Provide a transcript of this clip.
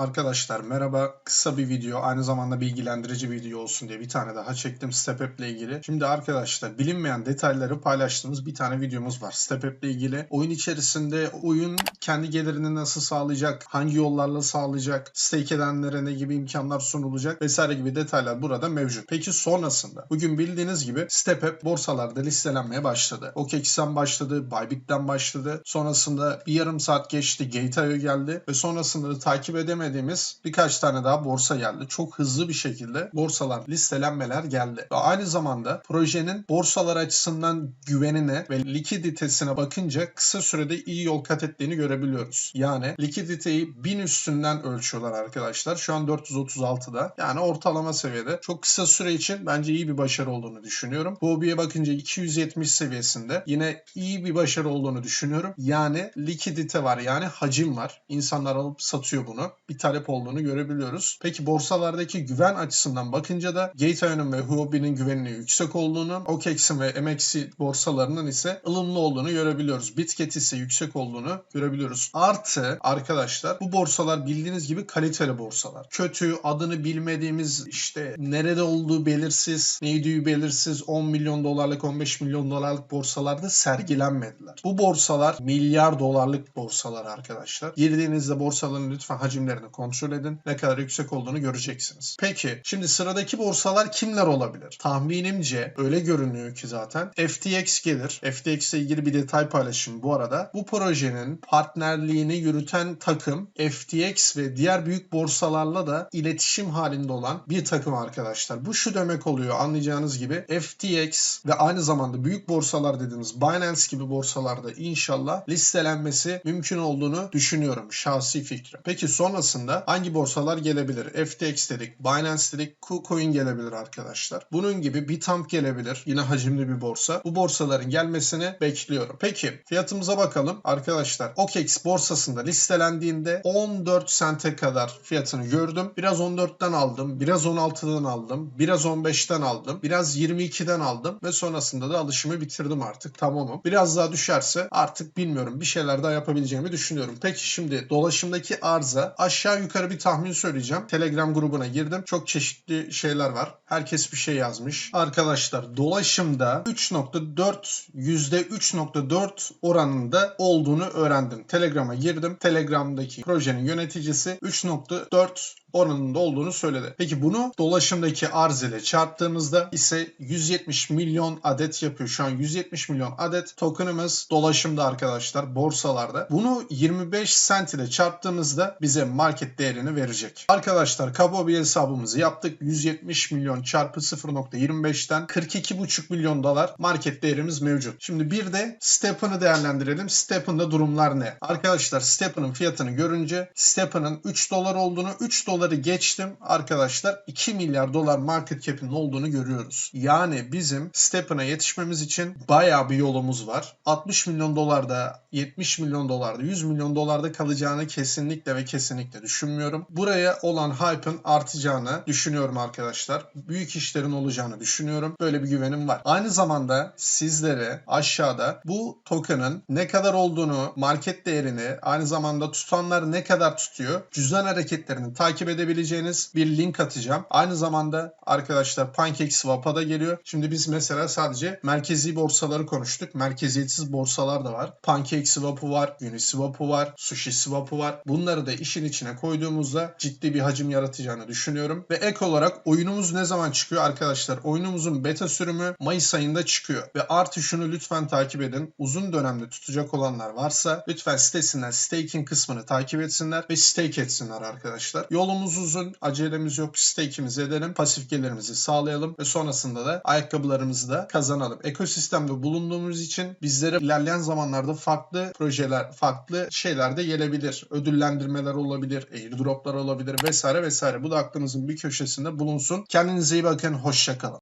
Arkadaşlar merhaba. Kısa bir video, aynı zamanda bilgilendirici bir video olsun diye bir tane daha çektim Step ile ilgili. Şimdi arkadaşlar bilinmeyen detayları paylaştığımız bir tane videomuz var Step ile ilgili. Oyun içerisinde oyun kendi gelirini nasıl sağlayacak, hangi yollarla sağlayacak, stake edenlere ne gibi imkanlar sunulacak vesaire gibi detaylar burada mevcut. Peki sonrasında bugün bildiğiniz gibi Step borsalarda listelenmeye başladı. OKEx'ten başladı, Bybit'ten başladı. Sonrasında bir yarım saat geçti, Gate.io geldi ve sonrasında da takip edemediğimiz birkaç tane daha borsa geldi. Çok hızlı bir şekilde borsalar listelenmeler geldi. Ve aynı zamanda projenin borsalar açısından güvenine ve likiditesine bakınca kısa sürede iyi yol kat ettiğini görebiliyoruz. Yani likiditeyi 1000 üstünden ölçüyorlar arkadaşlar. Şu an 436'da. Yani ortalama seviyede. Çok kısa süre için bence iyi bir başarı olduğunu düşünüyorum. Huobi'ye bakınca 270 seviyesinde. Yine iyi bir başarı olduğunu düşünüyorum. Yani likidite var. Yani hacim var. İnsanlar alıp satıyor bunu. Bir talep olduğunu görebiliyoruz. Peki borsalardaki güven açısından bakınca da Gate.io'nun ve Huobi'nin güveninin yüksek olduğunu, OKEx'in ve MXC borsalarının ise ılımlı olduğunu görebiliyoruz. Bitget ise yüksek olduğunu görebiliyoruz. Artı arkadaşlar bu borsalar bildiğiniz gibi kaliteli borsalar. Kötü, adını bilmediğimiz işte nerede olduğu belirsiz, neydi belirsiz 10 milyon dolarlık 15 milyon dolarlık borsalarda sergilenmediler. Bu borsalar milyar dolarlık borsalar arkadaşlar. Girdiğinizde borsaların lütfen hacimlerini kontrol edin. Ne kadar yüksek olduğunu göreceksiniz. Peki şimdi sıradaki borsalar kimler olabilir? Tahminimce öyle görünüyor ki zaten FTX gelir. FTX ile ilgili bir detay paylaşayım bu arada. Bu projenin partnerliğini yürüten takım FTX ve diğer büyük borsalarla da iletişim halinde olan bir takım arkadaşlar. Bu şu demek oluyor anlayacağınız gibi FTX ve aynı zamanda büyük borsalar dediğimiz Binance gibi borsalarda inşallah listelenmesi mümkün olduğunu düşünüyorum. Şahsi fikrim. Peki sonrasında hangi borsalar gelebilir? FTX dedik, Binance dedik, KuCoin gelebilir arkadaşlar. Bunun gibi Bitamp gelebilir. Yine hacimli bir borsa. Bu borsaların gelmesini bekliyorum. Peki fiyatımıza bakalım. Arkadaşlar OKEx borsasında listelendiğinde 14 sente kadar fiyatını gördüm. Biraz 14'ten aldım. Biraz 16'dan aldım. Biraz 15'ten aldım. Biraz 22'den aldım. Ve sonrasında da alışımı bitirdim artık. Tamamım. Biraz daha düşerse artık bilmiyorum. Bir şeyler daha yapabileceğimi düşünüyorum. Peki şimdi dolaşımdaki arıza aşağı yukarı bir tahmin söyleyeceğim. Telegram grubuna girdim. Çok çeşitli şeyler var. Herkes bir şey yazmış. Arkadaşlar dolaşımda 3.4 %3.4 oranında olduğunu öğrendim. Telegram'a girdim. Telegram'daki projenin yöneticisi 3.4 oranında olduğunu söyledi. Peki bunu dolaşımdaki arz ile çarptığımızda ise 170 milyon adet yapıyor. Şu an 170 milyon adet tokenımız dolaşımda arkadaşlar borsalarda. Bunu 25 sent ile çarptığımızda bize market değerini verecek. Arkadaşlar kaba bir hesabımızı yaptık. 170 milyon çarpı 0.25'ten 42,5 milyon dolar market değerimiz mevcut. Şimdi bir de Step'ını değerlendirelim. Step'ında durumlar ne? Arkadaşlar Step'ının fiyatını görünce Step'ının 3 dolar olduğunu 3 doları geçtim arkadaşlar 2 milyar dolar market cap'in olduğunu görüyoruz. Yani bizim Step'ına yetişmemiz için bayağı bir yolumuz var. 60 milyon dolarda 70 milyon dolarda 100 milyon dolarda kalacağını kesinlikle ve kesinlikle düşünmüyorum. Buraya olan hype'ın artacağını düşünüyorum arkadaşlar. Büyük işlerin olacağını düşünüyorum. Böyle bir güvenim var. Aynı zamanda sizlere aşağıda bu token'ın ne kadar olduğunu, market değerini, aynı zamanda tutanlar ne kadar tutuyor, cüzdan hareketlerini takip edebileceğiniz bir link atacağım. Aynı zamanda arkadaşlar PancakeSwap'a da geliyor. Şimdi biz mesela sadece merkezi borsaları konuştuk. Merkeziyetsiz borsalar da var. PancakeSwap'u var, Uniswap'u var, SushiSwap'u var. Bunları da işin içine koyduğumuzda ciddi bir hacim yaratacağını düşünüyorum. Ve ek olarak oyunumuz ne zaman çıkıyor arkadaşlar? Oyunumuzun beta sürümü Mayıs ayında çıkıyor. Ve artı şunu lütfen takip edin. Uzun dönemde tutacak olanlar varsa lütfen sitesinden staking kısmını takip etsinler ve stake etsinler arkadaşlar. Yolumuz uzun, acelemiz yok. Stake'imizi edelim, pasif gelirimizi sağlayalım ve sonrasında da ayakkabılarımızı da kazanalım. Ekosistemde bulunduğumuz için bizlere ilerleyen zamanlarda farklı projeler, farklı şeyler de gelebilir. Ödüllendirmeler olabilir, airdroplar olabilir vesaire vesaire. Bu da aklınızın bir köşesinde bulunsun. Kendinize iyi bakın, hoşçakalın.